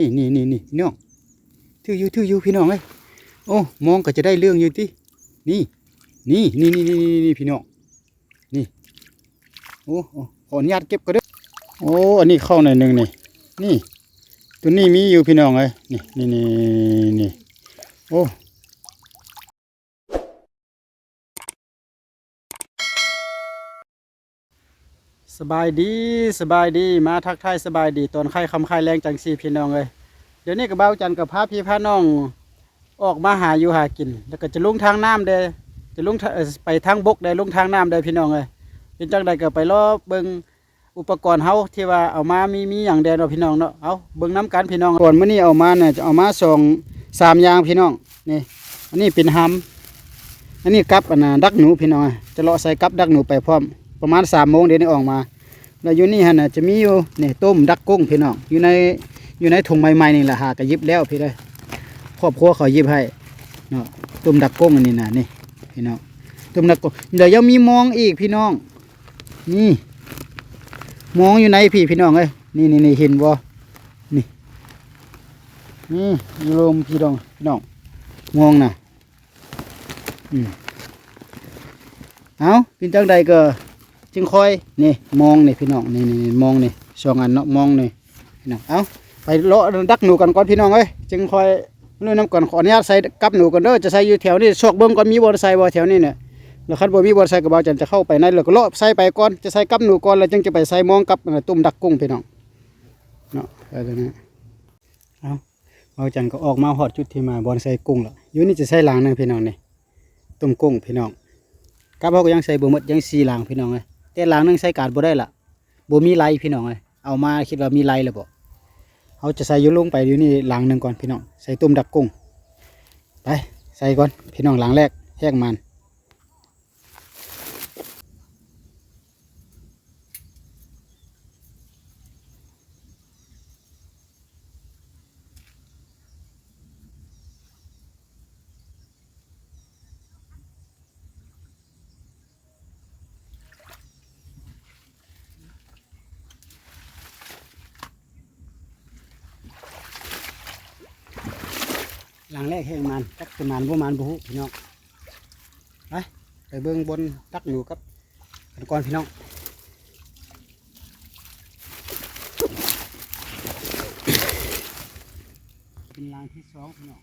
นี่นี่นี่นี่พี่น้องถืออยู่ถืออยู่พี่น้องเลยโอ้มองก็จะได้เรื่องอยู่ตินี่นี่นี่นี่นี่นี่นี่พี่น้องนี่โอ้โอ้ขออนุญาตเก็บก็ได้โอ้อันนี้เข้าหน่อยหนึ่งนี่นี่ตัวนี้มีอยู่พี่น้องเลยนี่นี่นี่นี่โอ้ สบายดีสบายดีมาทักทายสบายดีตอนไข้คำไข้แรงจังสีพี่น้องเอ้ยเดี๋ยวนี้กับเบ้าจันกับพาพี่พาน้องออกมาหาอยู่หากิน แล้วก็จะลงทางน้ำเด้จะลงทางไปทางบกได้ลงทางน้ำได้พี่น้องเอ้ยเป็นจังใดก็ไปรอเบิงอุปกรณ์เฮาที่ว่าเอามามีมีอย่างเดียวเนาะพี่น้องเนาะเอาเบิงน้ำกันพี่น้องก่อนมื้อนี้เอามาเนี่ยจะเอามาสองสามอย่างพี่น้องนี่อันนี้เป็นหำอันนี้กับอันน่ะดักหนูพี่น้องจะเลาะใส่กับดักหนูไปพร้อม ประมาณสามโมงเดี๋ยวนี้ออกมาแล้วอยู่นี่ฮะนะจะมีอยู่นี่ต้มดักกุ้งพี่น้องอยู่ในอยู่ในถุงใหม่ๆนี่แหละหากระยิบแล้วพี่เลยครอบครัวเขายิบให้เนาะต้มดักกุ้งอันนี้นะนี่พี่น้องต้มดักกุ้งเดี๋ยวยังมีมองอีกพี่น้องนี่มองอยู่ในพี่พี่น้องเอ้ยนี่นี่นี่เห็นบ่นี่นี่อยู่ลมพี่น้องพี่น้องมองนะอืมเอาเป็นจังใดก็ จึงคอยนี่มองนี่พี่น้องนี่นี่มองนี่สองอันเนาะมองนี่พี่น้องเอาไปเลาะดักหนูกันก่อนพี่น้องเอ้ยจึงคอยนู่นน้ำก่อนขออนุญาตใส่กับหนูก่อนเด้อจะใส่อยู่แถวนี้ชอกเบิ้งก่อนมีบอลใส่บ่แถวนี้เนี่ยแล้วคันบ่มีบอลใส่ก็บ่าจันจะเข้าไปในแล้วก็เลาะใส่ไปก่อนจะใส่กับหนูก่อนแล้วจึงจะไปใส่มองกับตุ่มดักกุ้งพี่น้องเนาะไปตรงนี้เอาบ่าจันก็ออกมาฮอดจุดที่มาบอลใส่กุ้งและอยู่นี่จะใส่หลังนึงพี่น้องนี่ต้มกุ้งพี่น้องกับเฮาก็ยังใส่บ่หมดยัง4หลังพี่น้องเอ้ย แต่หลังหนึงใส่กาดบ่ได้ละบ่มีไหลพี่น้องเอ้ยเอามาคิดว่ามีไหลแล้วบ่เขาจะใส่ยุ่ลงไปอยู่นี่หลังหนึ่งก่อนพี่น้องใส่ตุ้มดักกุ้งไปใส่ก่อนพี่น้องหลังแรกแยกมัน หลังแรกแยกมันตักเป็นมันบ่มันบ่ฮู้พี่น้องไปไปเบิ่งบนตักอยู่กับกันก่อนพี่น้องเป็นลางที่สองพี่น้อง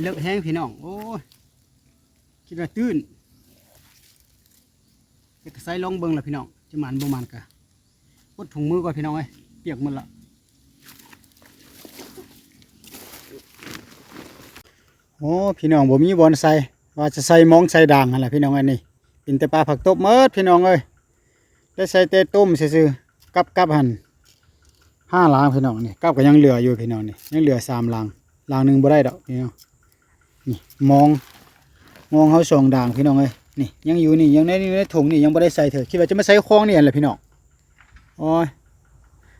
เลิกแห้งพี่น้อง โอ้ยคิดว่าตื้นจะใส่ลองเบิ่งละพี่น้อง จะหมันบ่มันกะปดถุงมือก่อนพี่น้องเอ้เปียกหมดละโอ้พี่น้องบ่มีบอนใส่ว่าจะใส่มองใส่ด่างหั่นล่ะพี่น้องอันนี้เป็นแต่ปลาผักตบเมิดพี่น้องเอ้ยได้ใส่แต่ต้มซื่อๆกับกับหันห้าล้างพี่น้องนี่กับก็ยังเหลืออยู่พี่น้องนี่ยังเหลือสามล้างล้างหนึ่งบ่ได้ดอกพี่น้อง นี่มองมองเขาสองด่างพี่น้องเอ้ยนี่ยังอยู่นี่ยังในนี่ในถุงนี่ยังไม่ได้ใส่เถอะคิดว่าจะมาใส่คล้องนี่แหละพี่น้องโอ้ย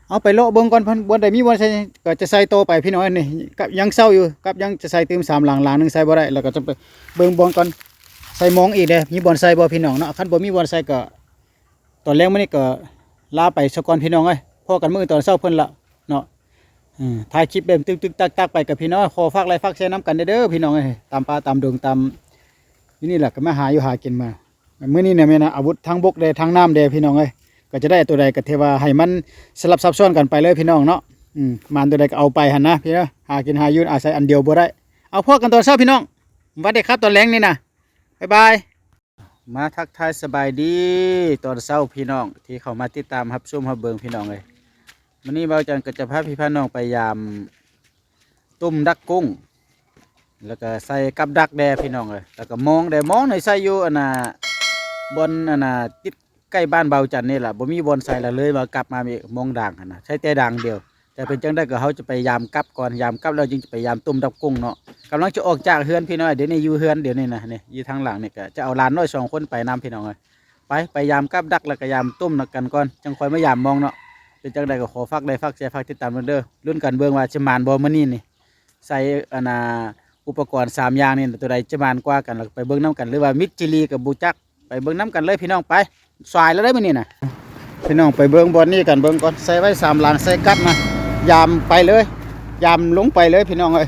เอาไปโละเบิ่งก่อนเพิ่นบนใดมีบนใส่ก็จะใส่โตไปพี่น้องนี่กับยังเศร้าอยู่กับยังจะใส่เติมสามหลังหลังหนึงใส่บ่ได้แล้วก็จะไปเบิ่งบอลก่อนใส่มองอีกเด้มีบอลใส่บ่พี่น้องเนาะคันบ่มีบอลใส่ก็ตอนแรกมื้อนี้ก็ลาไปซะก่อนพี่น้องเอ้ยพอกันมือตอนเช้าเพิ่นละ ถ่ายคลิปแบบตึกตึกตักตักไปกับพี่น้องขอฝากอะไรฝากแชร์น้ำกันเด้อพี่น้องเอ้ยตามป่าตามดงตามนี่นี่แหละก็มาหาอยู่หากินมาเมื่อนี้เนี่ยแม่นะอาวุธทั้งบกเดทั้งน้ำเดพี่น้องเอ้ยก็จะได้ตัวใดก็เทวาให้มันสลับซับซ้อนกันไปเลยพี่น้องเนาะอืมมันตัวใดก็เอาไปหันนะพี่นะหากินหาอยืนอาศัยอันเดียวบ่ได้เอาพอกันตอนเช้าพี่น้องวัดเด็กครับตอนแรงนี่นะบ๊ายบายมาทักทายสบายดีตอนเช้าพี่น้องที่เขามาติดตามรับชมรับเบิงพี่น้องเลย วันนี้เบาจันก็จะพาพี่พาน้องไปยามต้มดักกุ้ง แล้วก็ใส่กับดักแดพี่น้องเลยแล้วก็มองแดมองในใส่อยู่อันน่ะบนอันน่ะติดใกล้บ้านเบาจันนี่แหละบ่มีบอนใส่ละเลยมากลับมามีมองด่างนน่ะใช้แต่ด่างเดียว แต่เป็นจังได้ก็เขาจะไปยามกับก่อนยามกับแล้วจึงจะไปยามตุ้มดับกุ้งเนาะกำลังจะออกจากเฮือนพี่น้อยเดี๋ยวนี้อยู่เฮือนเดี๋ยวนี้นะนี่อยู่ทางหลังนี่ก็จะเอาลานน้อยสองคนไปนํพี่น้องเลยไปไปยามกับดักแล้วก็ยามตุ้มนักกันก่อนจังคอยมายามมองเนาะ เป็นจังได้ก็ขอฝากได้ฝากแชร์ฝากติดตามเด้อรุ่นกันเบิ่งว่าจะมานบ่มื้อนี้นี่ใส่อันน่ะอุปกรณ์สามอย่างนี่ตัวใดจะมานกว่ากันแล้วไปเบิ่งน้กันหรือว่ามิดจิลีกับบูจักไปเบิ่งน้กันเลยพี่น้องไปสายแล้วได้มื้อนี้น่ะพี่น้องไปเบิ่งบอนนี้กันเบิ่งก่อนใส่ไว้สามลังใส่กัดมายามไปเลยยามลงไปเลยพี่น้องเอ้ย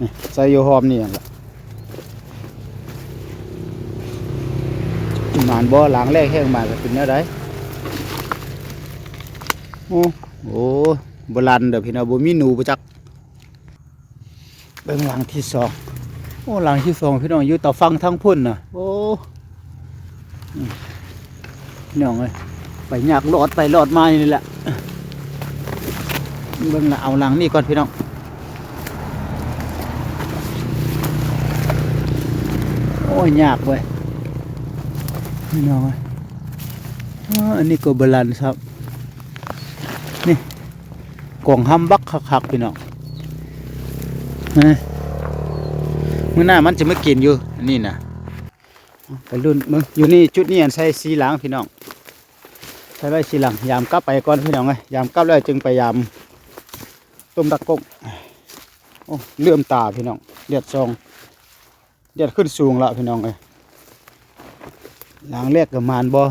นี่ใส่อยู่หอมนี่หั่นล่ะหมานบ่หลังแรกแห้งมาก็เป็นแนวใด โอ้โหโบราณเด้อพี่น้องบ่มีหนูบ่จักเบิ่งหลังที่สองโอ้หลังที่สองพี่น้องอยู่ต่อฟังทั้งพุ่นน่ะ โอ้พี่น้องเอ้ยไปยากรอดไปรอดมานี่แหละเบิ่งละเอาหลังนี่ก่อนพี่น้องโอ้ยยากเว้ยพี่น้องเอ้ยอันนี้ก็บลันครับ กล่องฮัมบักคักๆพี่น้องนะมื่อหน้ามันจะมากินอยู่อันนี่นะไปรุ่นมึงอยู่นี่จุดนี้อันใส่สีหลังพี่น้องใส่ไว้สีหลังยามกลับไปก่อนพี่น้องไงยามกลับแล้วจึงไปยามต้มตะกกโอ้เลื่อมตาพี่น้องเลือดซองเลือดขึ้นสูงละพี่น้องเอ้ยหลังแรกกับมานบอ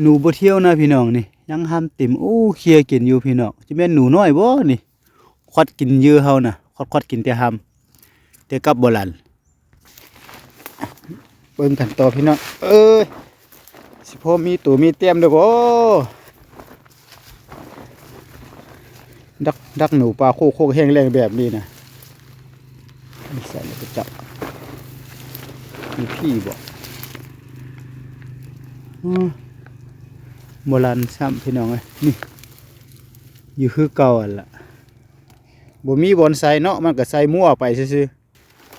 หนูบ่เที่ยวนะพี่น้องนี่ ยังห้ามติ่มโอ้เคียกินอยู่พี่น้องจะแม่นหนูน้อยบ่นี่ควัดกินเยอะเฮานะควัดควัดกินแต่หำแต่กับโบราณเบิ่งกันต่อพี่น้องเอ้ยสิพอมีตัวมีเตรียมเด้อบ่ดักดักหนูปลาโคกโคกแห้งแรงแบบนี้นะนี่ใส่แล้วก็จับมีพี่บ่อ้อ โบราณซ้ำพี่น้องเอ้ยนี่ อยู่คือเก่าอันละบ่มีบอนไซเนาะมันก็ใส่มั่วไปซื่อ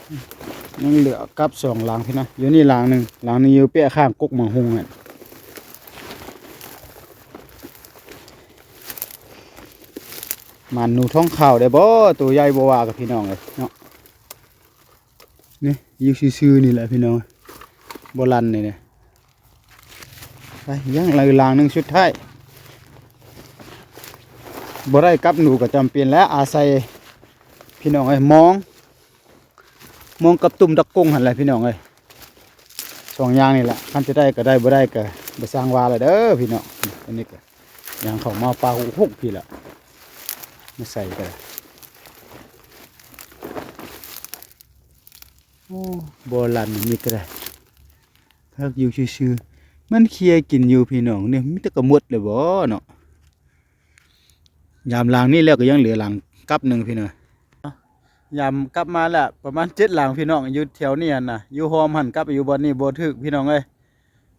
ๆยังเหลือกับสองหลังพี่นะอยู่นี่หลังหนึ่งหลังนึงอยู่เปี้ยข้างกกมังหุงอะมันหนูท้องข่าวได้บ่ตัวใหญ่บ่ว่ากับพี่น้องเลยเนาะนี่อยู่ซื่อๆนี่แหละพี่น้องบ่ลันนี่เนี่ย ไปยังเลือหลังหนึ่งสุดท้ายบ่ได้กับหนูก็จำเป็นแล้วอาศัยพี่น้องเอ้ยมอง มองกับตุ่มตะกงหันแหละพี่น้องเอ้ยสองอย่างนี่แหละคันจะได้ก็ได้บ่ได้ก็บ่สร้างวาเลยเด้อพี่น้องอันนี้ก็อย่างเขามาปลาหุกพี่ละมาใส่กันโอ้โบราณมีแต่ได้พักอยู่ซื่อ มันเคลียกินอยู่พี่น้องเนี่ยมีแต่กระมดเลยบ่เนาะยามหลังนี่แล้วก็ยังเหลือหลังกับหนึ่งพี่น้องยามกลับมาแล้วประมาณเจ็ดหลังพี่น้องอยู่แถวนี้น่ะอยู่โฮมหันกลับอยู่บอนนี่บ่ถึกพี่น้องเอ้ย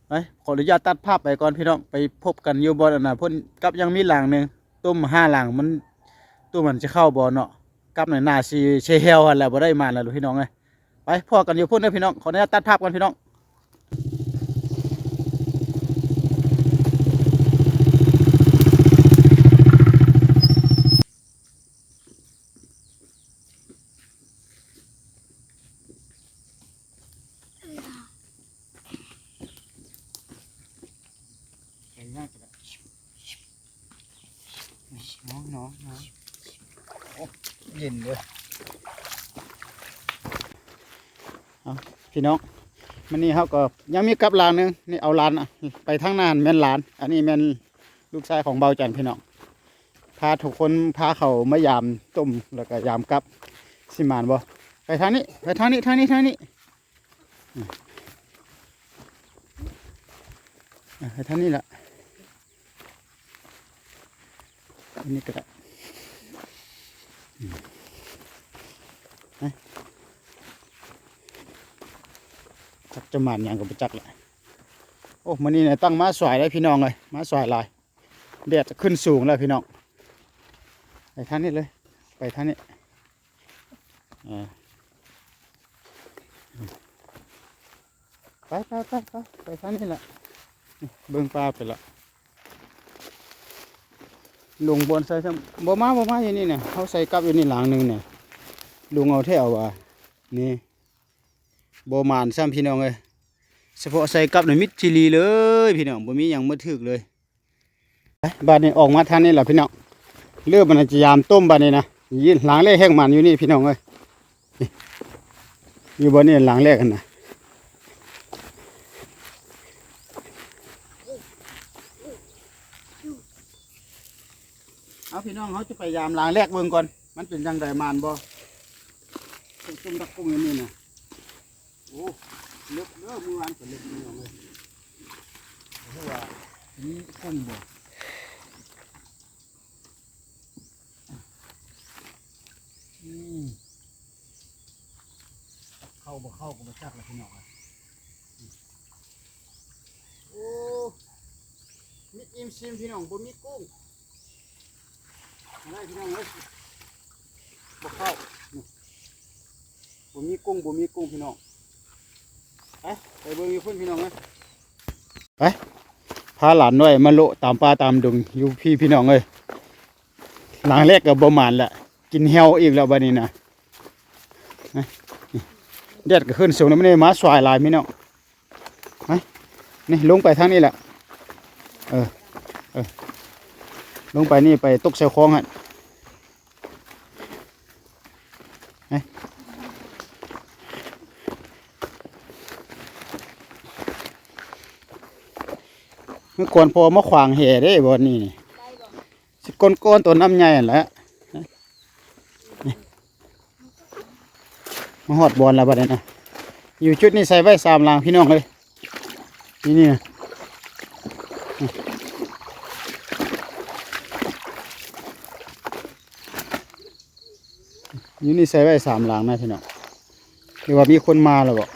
ไปขออนุญาตตัดภาพไปก่อนพี่น้องไปพบกันอยู่บนอันน่ะพ่นกลับยังมีหลังหนึ่งตุ้มห้าหลังมันตุ้มมันจะเข้าบ่เนาะกลับหน่อยหน้าสิเชเฮลหั่นแหละบ่ได้มาแล้วพี่น้องเอ้ยไปพอกันอยู่พ่นเด้พี่น้องขออนุญาตตัดภาพกันพี่น้อง น้องน้องน้องเย็นเลยเอาพี่น้องมันนี่เขาก็ยังมีกับลานนึงนี่เอาลานไปทางนานแม่นลาน อันนี้แม่นลูกชายของเบาจันพี่น้องพาทุกคนพาเขามายามต้มแล้วก็ยามกับสิมานบ่ไปทางนี้ไปทางนี้ทางนี้ทางนี้ไปทางนี้แหละอันนี้ก็ได้ จักจะมานยังกับจักแหละโอ้มันนี่เนี่ยตั้งมาสวยเลยพี่น้องเลยมาสวยลายแดดจะขึ้นสูงแล้วพี่น้องไปท่างนี้เลยไปท่างนี้อ่าไปไปไปไปไปท่างนี้แหละเบิ่งปลาไปละ ลุงบนใส่ซ้ำบ่มาบ่มาอยู่นี่เนี่ยเขาใส่กลับอยู่นี่หลังหนึงเนี่ยลุงเอาแถวว่ะนี่บ่มานซ้ำพี่น้องเอ้ยเฉพาะใส่กลับในมิดจิลีเลยพี่น้องบ่มีหยังมาถึกเลยบ้านนี้ออกมาทางนี้แหละพี่น้องเลือกมันจะยามต้มบ้านนี้นะยินหลังแรกแห้งมันอยู่นี่พี่น้องเอ้ยอยู่บนนี้หลังแรกกันนะ เอาพี่น้องเขาจะไปยามล้างแรกเบิ่งก่อน มันเป็นยังไงมานบ่ตุ้มตุ้มตะกุ้งอย่างนี้นะโอ้เล็กเด้อมือวานก็เล็กพี่น้อเลยเพราะว่านี่กุ้งบ่อืมเข้าบ่เข้าก็บ่จักละพี่น้องอะโอ้มิดอิ่มซิมพี่น้องบ่มีกุ้ง ไรพี่น้องเอ้ยบ่เข้าบ่มีกุ้งบ่มีกุ้งพี่น้องไปไปเบิ่งอยู่เพิ่นพี่น้องเอ้ยไปพาหลานน้อยมาโลตามป่าตามดงอยู่พี่พี่น้องเอ้ยหลังแรกก็บ่หมานละกินเหวอีกแล้วบัดนี้นะนะนี่แดดก็ขึ้นสูงแล้วมันได้มาสวายลายพี่น้องไปนี่ลงไปทางนี้แหละเออเออ ลงไปนี่ไปตกใส่คลองฮะเมื่อก่อนพอมาขวางแห่ได้บ่นี่นี่สิก้นก้นตัวน้ำใหญ่นั่นและนี่มาหอดบอลแล้วบัดนี้นะอยู่จุดนี้ใส่ไว้สามลางพี่น้องเลย นี่นี่นะ อยู่นี่ใส่ไว้สามหลางนะพี่น้องหรือว่ามีคนมาแล้วบ่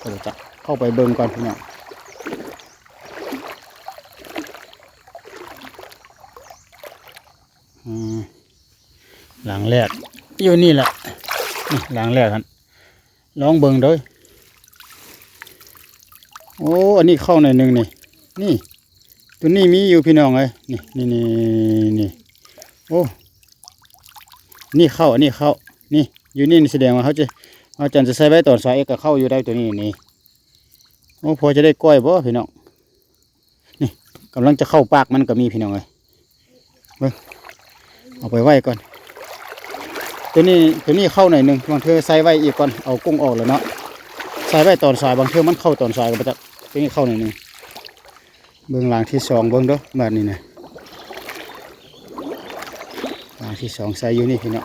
ก็เดี๋ยวจะเข้าไปเบิ่งก่อนพี่น้องหลังแรกอยู่นี่แหละนี่หลังแรกครับลองเบิ่งเด้วยโอ้อันนี้เข้าหน่อยหนึ่งนี่นี่ตัวนี้มีอยู่พี่น้องเลยนี่นี่นี่นี่โอ้ นี่เข้าอันนี้เข้า นี่อยู่นี่แสดงว่าเขาจะเขาจันจะใส่ไว้ตอนสายเอกก็เข้าอยู่ได้ตัวนี้นี่โอ้พอจะได้กล้อยบ่พี่น้องนี่กำลังจะเข้าปากมันก็มีพี่น้องเลยเอาไปไว้ก่อน ตัวนี้ตัวนี้เข้าหน่อยหนึ่งบางเธอใส่ไว้อีกก่อนเอากุ้งออกแล้วเนาะใส่ไว้ตอนสายบางเธอมันเข้าตอนสายก็ไปจักตัวนี้เข้าหน่อยหนึ่งเบื้องหลังที่สองเบื้องด้อแบบนี้นะ หลังที่สองใส่อยู่นี่พี่นาะ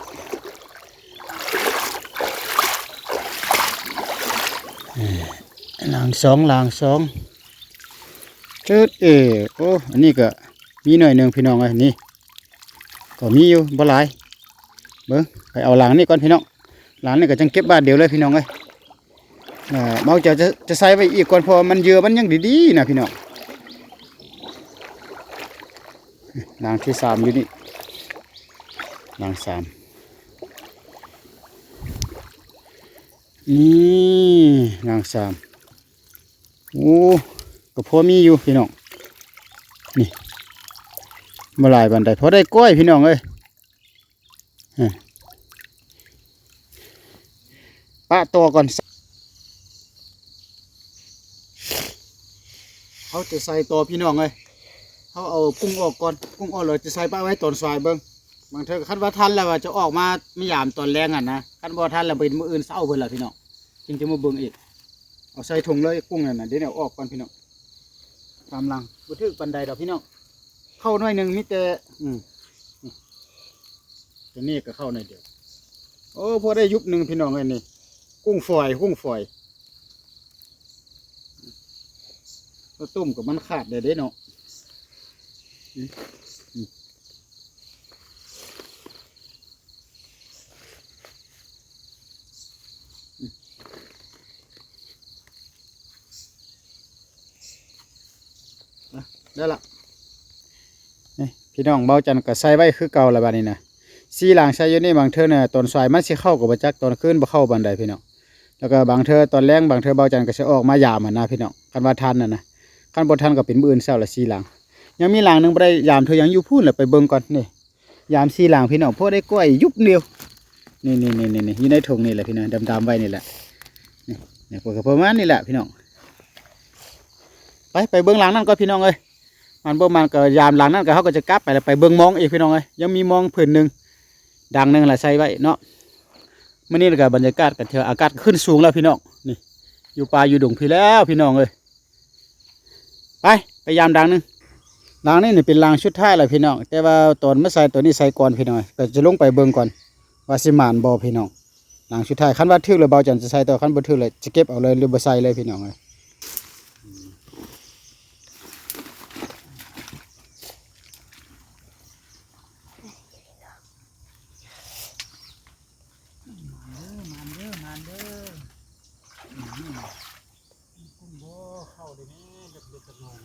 เอ้ยหลังสองหลังสองเจิดเออโอ้อันนี้ก็มีหน่อยหนึ่งพี่น้องไอ้ยนี่ก็มีอยู่บ่หลายเบิ้งไปเอาหลังนี่ก่อนพี่น้องหลังนี่ก็จังเก็บบ้านเดียวเลยพี่น้องเอ้ยเอ่อเมาจะจะจะใส่ไว้อีกก่อนพอมันเยือมันยังดีๆนะพี่น้องหลังที่สามอยู่นี่ หลังสามนี่หลังสามโอ้ก็พอมีอยู่พี่น้องนี่มาหลายบันไดพอได้กล้วยพี่น้องเอ้ยปะตัวก่อนเขาจะใส่ตัวพี่น้องเอ้ยเขาเอากุ้งออกก่อนกุ้งออกเลยจะใส่ปลาไว้ตอนสายเบิ้ง บางเทอคันว่าทันแล้วว่าจะออกมาไม่ยามตอนแรงอะนะคันบ่ทันแล้วเป็นมืออื่นเศร้าเพิ่นล่ะพี่น้องจึงจะมาเบิ้งอีกเอาใส่ถุงเลยกุ้งนั่นน่ะเดี๋ยวเอออกก่อนพี่น้องตามลังบ่ถึกปันไดดอกพี่น้องเข้าหน่อยหนึ่งมิแต่อืมตัวนี้ก็เข้าหน่อยเดียวโอ้พอได้ยุบหนึ่งพี่น้องเลยนี่กุ้งฝอยกุ้งฝอยก็ต้มกับมันขาดได้เด้เนาะอืมอืมอืมอะ ได้ละนี่พี่น้องเบาจันก็ใส่ไว้คือเก่าละบาดนี้นะซีหลังใช้อยู่นี่บางเทื่อเนี่ยตอนสายมันสิเข้ากับบ่จักตอนคืนบ่เข้าบันไดพี่น้องแล้วก็บางเทื่อตอนแรงบางเทื่อเบาจันก็สิออกมายามนนะพี่น้องคันว่าทันน่ะนะคันบ่ทันก็เป็นมื้ออื่นเช้าละซีหลัง ยังมีหลังหนึงบ่ได้ยามเธอยังอยู่พูนแหละไปเบิ่งก่อนนี่ยามซีหลังพี่น้องพอได้กล้วยยุบเดียวนี่นี่นี่นี่อยู่ในถุงนี่แหละพี่น้องดำๆไว้นี่แหละนี่นี่พวกก็ประมาณนี่แหละพี่น้องไปไปเบิ่งหลังนั่นก่อนพี่น้องเอ้ย มันบ่มันก็ยามหลังนั้นก็เขาก็จะกลับไปแล้วไปเบิ่งมองอีกพี่น้องเอ้ยยังมีมองผืนหนึงดังหนึงแหละใส่ไว้เนาะมื้อนี้ก็บรรยากาศก็เถอะอากาศขึ้นสูงแล้วพี่น้องนี่อยู่ป่าอยู่ดงพี่แล้วพี่น้องเอ้ยไปไปยามดังหนึงรางนี้นี่เป็นรางชุดท้ายแหละพี่น้องแต่ว่าตอนเมื่อใส่ตัวนี้ใส่ก่อนพี่น้องก็จะลงไปเบิ่งก่อนว่าสิมานบ่พี่น้องรางชุดท้ายคันว่าทึกหรือเบาจันจะใส่ต่อคันบ่ทึกเลยจะเก็บเอาเลยหรือบ่ใส่เลยพี่น้องเลยมันเด้อมันเด้อกุ้งบ่เข้าเลยนี่เด็กๆกันหน่อย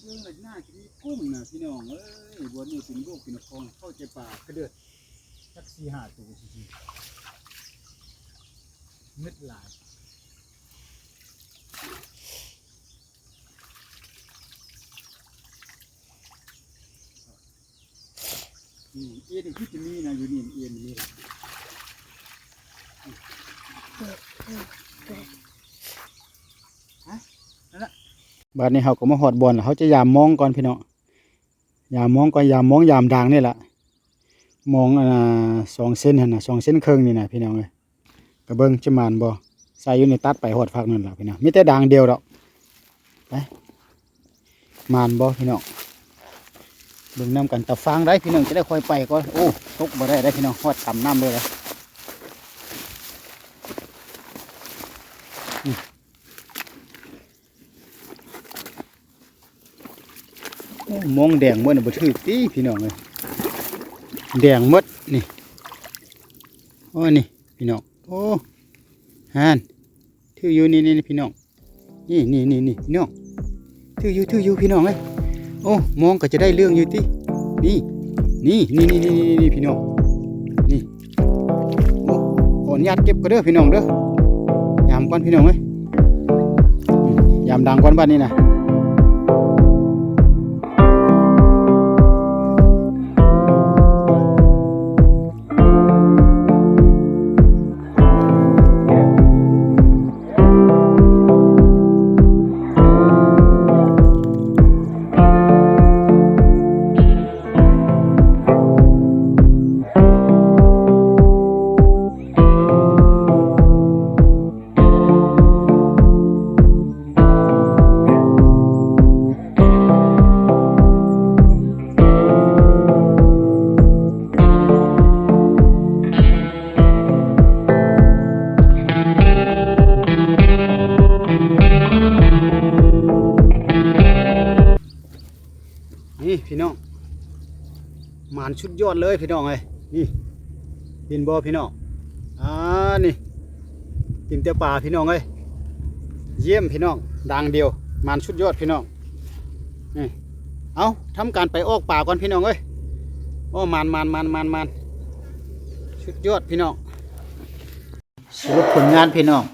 เรื่องอะไรห น้ากินกุ้งนะพี่น้องเอ้ยบัวนี่เป็นลูกเป็นคองเข้าใจป่ากระเดือดสักสี่ห้าตัวสินึดหลายนี่เอ็นที่จะมีนะอยู่นี่เอ็นนี่แหละฮะนั่นแหละ บาดนี้เขาก็มาหอดบอลแล้วเขาจะยามมองก่อนพี่น้อง ยามมองก่อนยามมองยามดังนี่แหละมองอ่าสองเส้นน่ะสองเส้นครึ่งนี่นะพี่น้องเลยกระเบิ้งจะมานบ่ใส่อยู่ในตัดไปหดฟักนั่นแหละพี่น้องมีแต่ดังเดียวดอกไปมานบ่พี่น้องเบิ่งน้ำกันตะฟางได้พี่น้องจะได้ค่อยไปก่อนโอ้ตกบ่ได้ได้พี่น้องหอดต่ำน้ำเลยละ โอ้ มองแดงมดน่ะบ่ถือตีพี่น้องเลยแดงมดนี่โอ้นี่พี่น้องโอ้ฮานถืออยู่นี่นี่พี่น้องนี่นี่นี่นี่พี่น้องถืออยู่ถืออยู่พี่น้องเลยโอ้มองก็จะได้เรื่องอยู่ตีนี่นี่นี่นี่นี่นี่พี่น้องนี่โอ้ขออนุญาตเก็บก็เด้อพี่น้องเด้อยามก่อนพี่น้องเอ้ยยามดังก่อนบ้านนี้นะ เลยพี่น้องเอ้ยนี่เห็นบ่อพี่น้องอ่านี่กินแต่ปลาพี่น้องเอ้ยเยี่ยมพี่น้องดังเดียวมานชุดยอดพี่น้องนี่เอาทำการไปออกป่าก่อนพี่น้องเอ้ยโอ้มานมานมานมานมานชุดยอดพี่น้องสรุปผลงานพี่น้อง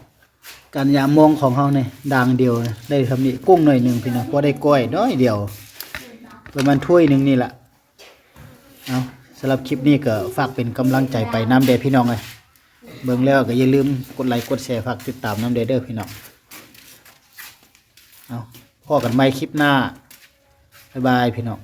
การยามมองของเขาเนี่ยดังเดียวได้ทำนี่กุ้งหน่อยหนึ่งพี่น้องก็ได้ก้อยน้อยเดียวประมาณถ้วยหนึ่งนี่แหละเอาำหรับคลิปนี้ก็ฝากเป็นกำลังใจไปน้ำเดพี่น้องเลยเบิ่งแล้วก็อย่าลืมกดไลค์กดแชร์ฝากติดตามน้ำเดเด้อพี่น้องเอาพอกันใหม่คลิปหน้าบ๊ายบายพี่น้อง